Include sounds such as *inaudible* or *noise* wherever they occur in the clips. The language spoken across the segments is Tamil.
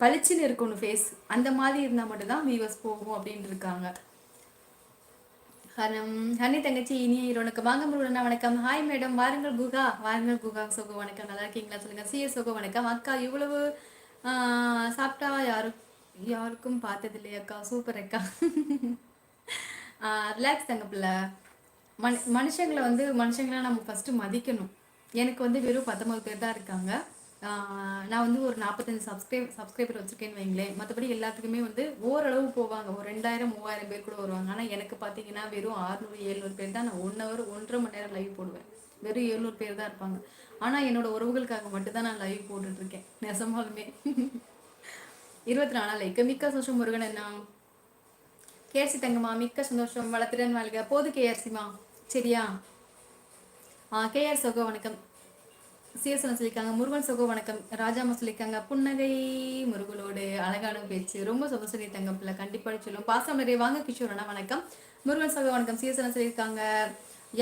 பளிச்சுன்னு இருக்கணும் ஃபேஸ் அந்த மாதிரி இருந்தால் மட்டும்தான் வியூவர்ஸ் போகும் அப்படின்னு இருக்காங்க ஹனி தங்கச்சி இனிய இரவனுக்கு வாங்க. முருகனா வணக்கம். ஹாய் மேடம் வாருங்கள் குகா. வாருங்கள் குகா. சோகோ வணக்கம். நல்லா இருக்கீங்களா சொல்லுங்க. சிஎஸ் சோகோ வணக்கம். அக்கா இவ்வளவு சாப்பிட்டா யாரும் யாருக்கும் பார்த்தது இல்லையா அக்கா. சூப்பர் அக்கா. ரிலாக்ஸ் தங்க பிள்ளை. மனு மனுஷங்களை வந்து மனுஷங்களை நம்ம ஃபஸ்ட்டு மதிக்கணும். எனக்கு வந்து வெறும் பத்தொம்பது பேர் தான் இருக்காங்க. நான் வந்து ஒரு நாற்பத்தஞ்சு சப்ஸ்கிரைப் சப்ஸ்கிரைபர் வச்சுருக்கேன்னு வைங்களேன். மற்றபடி எல்லாத்துக்குமே வந்து ஓரளவு போவாங்க. ஒரு ரெண்டாயிரம் மூவாயிரம் பேர் கூட வருவாங்க. ஆனால் எனக்கு பார்த்தீங்கன்னா வெறும் ஆறுநூறு எழுநூறு பேர் தான் நான் ஒன் ஹவர் ஒன்றரை மணி நேரம் லைவ் போடுவேன். வெறும் எழுநூறு பேர் தான் இருப்பாங்க. ஆனால் என்னோட உறவுகளுக்காக மட்டும்தான் நான் லைவ் போட்டுட்ருக்கேன். நெசமாலுமே இருபத்தி நாலா லைக் மிக்க சந்தோஷம் முருகன் என்ன கேஆர்சி தங்கம்மா மிக்க சந்தோஷம். வளர்த்துடன் வாழ்க. போது கேஆர்சிமா சரியா? ஆ கேஆர் சோகோ வணக்கம். சிஎஸ்என் சொல்லியிருக்காங்க. முருகன் சகோ வணக்கம். ராஜாமா சொல்லியிருக்காங்க புன்னகை முருகலோடு அழகான பேச்சு. ரொம்ப சந்தோஷம் தங்க பிள்ளை. கண்டிப்பாக சொல்லும். பாசம் நிறைய. வாங்க கிஷோரனா வணக்கம். முருகன் சகோ வணக்கம். சிஎஸ்என் சொல்லியிருக்காங்க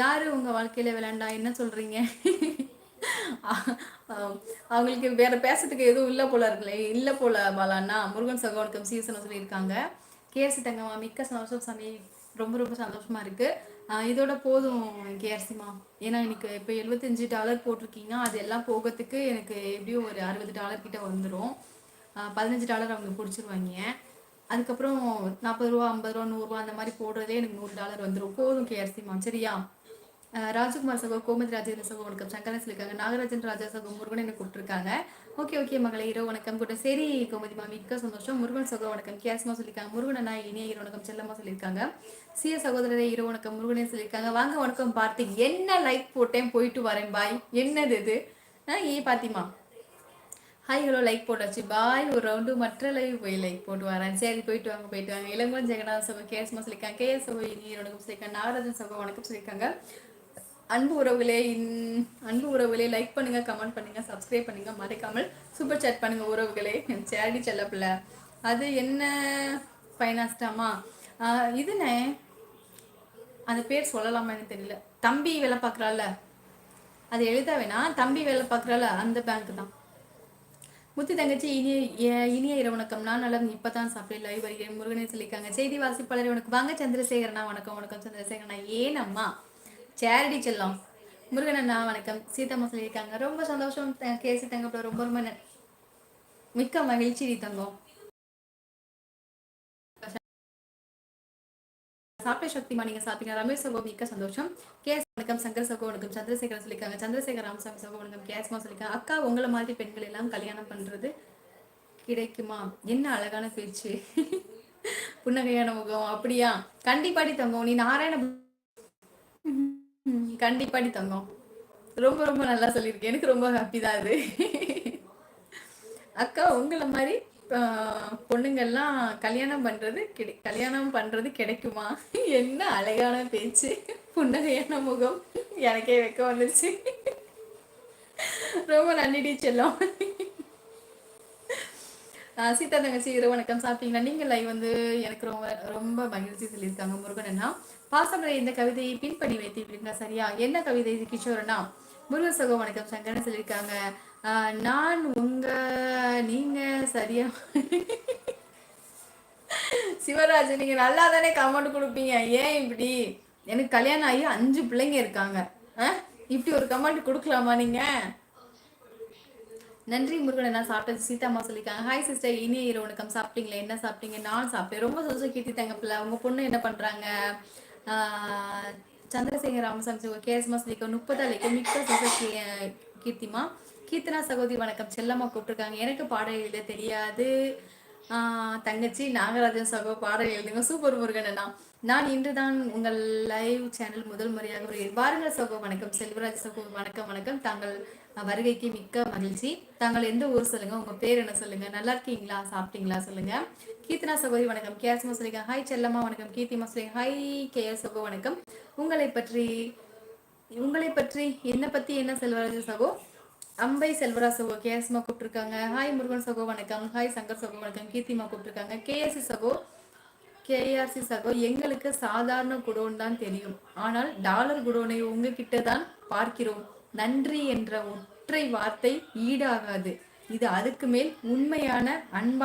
யாரு உங்க வாழ்க்கையில விளையாண்டா? என்ன சொல்றீங்க? *laughs* அவங்களுக்கு வேற பேசுறதுக்கு எதுவும் இல்லை போல இருக்குல்ல. இல்லை போல பாலாண்ணா முருகன் சகோ வணக்கம். சீசன் சொல்லியிருக்காங்க கேஆர்சி தங்கம்மா மிக்க சந்தோஷம் சாமி. ரொம்ப ரொம்ப சந்தோஷமா இருக்குது இதோட போதும் கேஆர்சிமா ஏன்னா எனக்கு இப்போ எழுபத்தஞ்சு டாலர் போட்டிருக்கீங்க அது எல்லாம் போகிறதுக்கு எனக்கு எப்படியும் ஒரு அறுபது டாலர் கிட்ட வந்துடும் பதினஞ்சு டாலர் அவங்க பிடிச்சிருவாங்க. அதுக்கப்புறம் நாற்பது ரூபா ஐம்பது ரூபா நூறுரூவா அந்த மாதிரி போடுறதே எனக்கு நூறு டாலர் வந்துடும் போதும் கேஆர்சிமா சரியா? ராஜகுமார் சகோ கோமதி ராஜேந்திர சகோ உனக்கு சங்கரன் சொல்லியிருக்காங்க. நாகராஜன் ராஜா சகோ முருகன் எனக்கு கூப்பிட்டுருக்காங்க. ஓகே ஓகே மகளே இரவு வணக்கம். கூட சரி கோமதிமா மிக்க சந்தோஷம். முருகன் சகோ வணக்கம். கேஸ்மா சொல்லியிருக்காங்க. முருகன் அண்ணா இனிய இரவு வணக்கம். செல்லம்மா சொல்லியிருக்காங்க. சிய சகோதரரே இரவு வணக்கம். முருகனே சொல்லியிருக்காங்க. வாங்க வணக்கம். பார்த்து என்ன லைக் போட்டேன்? போயிட்டு வரேன். பாய் என்னது இது? ஏ பாத்திமா. ஹாய் ஹலோ லைக் போட்டாச்சு. பாய் ஒரு ரவுண்டு மற்ற லைவ் போய் லைக் போட்டு வரேன். சரி போயிட்டு வாங்க போயிட்டு வாங்க. இளங்கோன் ஜெகநாத சகோ கேஎஸ்மா சொல்லியிருக்காங்க. கேஎஸ் சகோ இனி வணக்கம் சொல்லியிருக்காங்க. நாகராஜன் சகோ வணக்கம் சொல்லியிருக்காங்க. அன்பு உறவுகளே இன் அன்பு உறவுகளே லைக் பண்ணுங்க கமெண்ட் பண்ணுங்க சப்ஸ்கிரைப் பண்ணுங்க. மறக்காமல் சூப்பர் சேட் பண்ணுங்க உறவுகளே. சேடி செல்லப்பில்ல அது என்ன ஃபைனாஸ்டாமா இதுனே அந்த பேர் சொல்லலாமான்னு தெரியல. தம்பி வேலை பார்க்குறாள் அது எழுத வேணாம் தம்பி வேலை பார்க்குறாள் அந்த பேங்க் தான். முத்து தங்கச்சி இனிய இனிய இரவு வணக்கம். நான் நல்லா இப்பதான் சாப்பிட்டு லைவ் வருகிறேன். முருகனே சொல்லியிருக்காங்க. செய்தி வாசிப்பாளர் உனக்கு வாங்க. சந்திரசேகரனா வணக்கம் வணக்கம் சந்திரசேகரனா ஏனம்மா சேரடி செல்லம். முருகன் அண்ணா வணக்கம். சீதம்மா சொல்லியிருக்காங்க. ரொம்ப சந்தோஷம். கேசி தங்கப்பட ரொம்ப ரொம்ப ந- மிக்க மகிழ்ச்சி தங்கம். சாப்பிட்ட சக்திமா நீங்க சாப்பிட்டீங்க. ரமேஷ் சகோ மிக்க சந்தோஷம். கேஸ் வணக்கம். சங்கர் சகோ வணக்கம். சந்திரசேகரன் சொல்லியிருக்காங்க. சந்திரசேகர் ராமசாமி சகோ வணக்கம். கேஸ்மா சொல்லியிருக்காங்க. அக்கா உங்களை மாதிரி பெண்கள் எல்லாம் கல்யாணம் பண்றது கிடைக்குமா? என்ன அழகான பேச்சு. புன்னகையான முகம். அப்படியா? கண்டிப்பாடி தங்கம். நீ நாராயண கண்டிப்பாடி தங்கம். ரொம்ப ரொம்ப நல்லா சொல்லியிருக்கேன் எனக்கு ரொம்ப ஹாப்பி தான் அது. அக்கா உங்களை மாதிரி பொண்ணுங்கள்லாம் கல்யாணம் பண்றது கிடை கல்யாணம் பண்றது கிடைக்குமா? என்ன அழகான பேச்சு. புன்னகையான முகம். எனக்கே வைக்க வந்துருச்சு. ரொம்ப நன்றிடி செல்லம் சீதா தங்கச்சி இரவு வணக்கம். சாப்பிட்டீங்களா? நீங்கள் லைவ் வந்து எனக்கு ரொம்ப ரொம்ப மகிழ்ச்சி சொல்லியிருக்காங்க முருகன் அண்ணா. பாசமரை இந்த கவிதையை பின்படி வைத்து சரியா? என்ன கவிதை இது முருக முருகன் சகோ வணக்கம் சங்கரன் சொல்லியிருக்காங்க. நான் உங்க நீங்க சரியா சிவராஜ் நீங்க நல்லா தானே கமெண்ட் கொடுப்பீங்க. ஏன் இப்படி? எனக்கு கல்யாணம் ஆகி அஞ்சு பிள்ளைங்க இருக்காங்க. இப்படி ஒரு கமெண்ட் கொடுக்கலாமா நீங்க? நன்றி முருகன் நான் சாப்பிட்டது சீதாமா சொல்லியிருக்காங்க. ஹாய் சிஸ்டர் இனிய இரவு வணக்கம். சாப்பிட்டீங்களா? என்ன சாப்பிட்டீங்க? நான் சாப்பிட்டேன். ரொம்ப சந்தோஷம் கீர்த்தி தங்க பிள்ளை பொண்ணு என்ன பண்றாங்க? ஆஹ் சந்திரசேகர் ராமசாமி கேஎஸ்மா சொல்லியிருக்கோம் முப்பதாளிக்கு மிக்க சந்தோஷம் கீர்த்திமா கீர்த்தனா சகோதரி வணக்கம். செல்லம்மா கூப்பிட்டுருக்காங்க. எனக்கு பாடம் எழுத தெரியாது. தங்கச்சி நாகராஜன் சகோ பாடல் எழுதுங்க. சூப்பர் முருகன் அண்ணா. நான் இன்றுதான் உங்கள் லைவ் சேனல் முதல் முறையாக வருகிறேன். பாருங்கள் சகோ வணக்கம். செல்வராஜ் சகோ வணக்கம் வணக்கம். தாங்கள் வருகைக்கு மிக்க மகிழ்ச்சி. தாங்கள் எந்த ஊர் சொல்லுங்க? உங்க பேர் என்ன சொல்லுங்க? நல்லா இருக்கீங்களா? சாப்பிட்டீங்களா? சொல்லுங்க. கீர்த்தனா சகோதரி வணக்கம். கேஎஸ்மா சொல்லுங்க ஹாய் செல்லம்மா வணக்கம். கீர்த்திமா சொல்லுங்க ஹாய் கேஎஸ் சகோ வணக்கம். உங்களை பற்றி உங்களை பற்றி என்ன பத்தி என்ன செல்வராஜ் சகோ? அம்பை செல்வராஜ் சகோ கேஎஸ்மா கூப்பிட்டுருக்காங்க. ஹாய் முருகன் சகோ வணக்கம். ஹாய் சங்கர் சகோ வணக்கம். கீர்த்திமா கூப்பிட்டுருக்காங்க. கேஎஸ்சி சகோ கேஆர்சி சகோ எங்களுக்கு சாதாரண குடோன் தான் தெரியும். ஆனால் டாலர் குடோனை உங்ககிட்ட தான் பார்க்கிறோம். நன்றி என்ற ஒற்றை வார்த்தை ஈடாகாது. இது அதுக்கு மேல் உண்மையான அன்பான